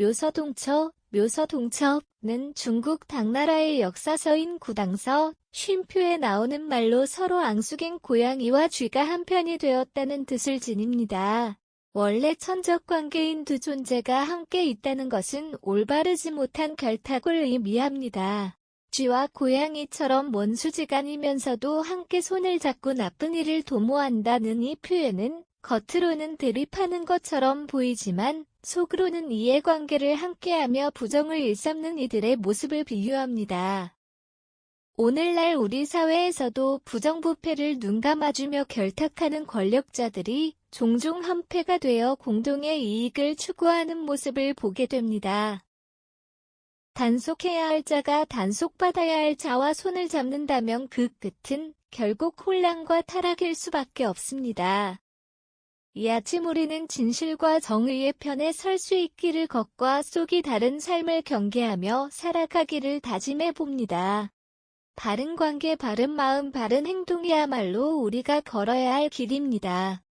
묘서동처, 묘서동첩는 중국 당나라의 역사서인 구당서, 쉼표에 나오는 말로 서로 앙숙인 고양이와 쥐가 한편이 되었다는 뜻을 지닙니다. 원래 천적 관계인 두 존재가 함께 있다는 것은 올바르지 못한 결탁을 의미합니다. 쥐와 고양이처럼 원수지간이면서도 함께 손을 잡고 나쁜 일을 도모한다는 이 표현은 겉으로는 대립하는 것처럼 보이지만 속으로는 이해관계를 함께하며 부정을 일삼는 이들의 모습을 비유합니다. 오늘날 우리 사회에서도 부정부패를 눈감아주며 결탁하는 권력자들이 종종 한패가 되어 공동의 이익을 추구하는 모습을 보게 됩니다. 단속해야 할 자가 단속받아야 할 자와 손을 잡는다면 그 끝은 결국 혼란과 타락일 수밖에 없습니다. 이 아침 우리는 진실과 정의의 편에 설 수 있기를 겉과 속이 다른 삶을 경계하며 살아가기를 다짐해 봅니다. 바른 관계, 바른 마음, 바른 행동이야말로 우리가 걸어야 할 길입니다.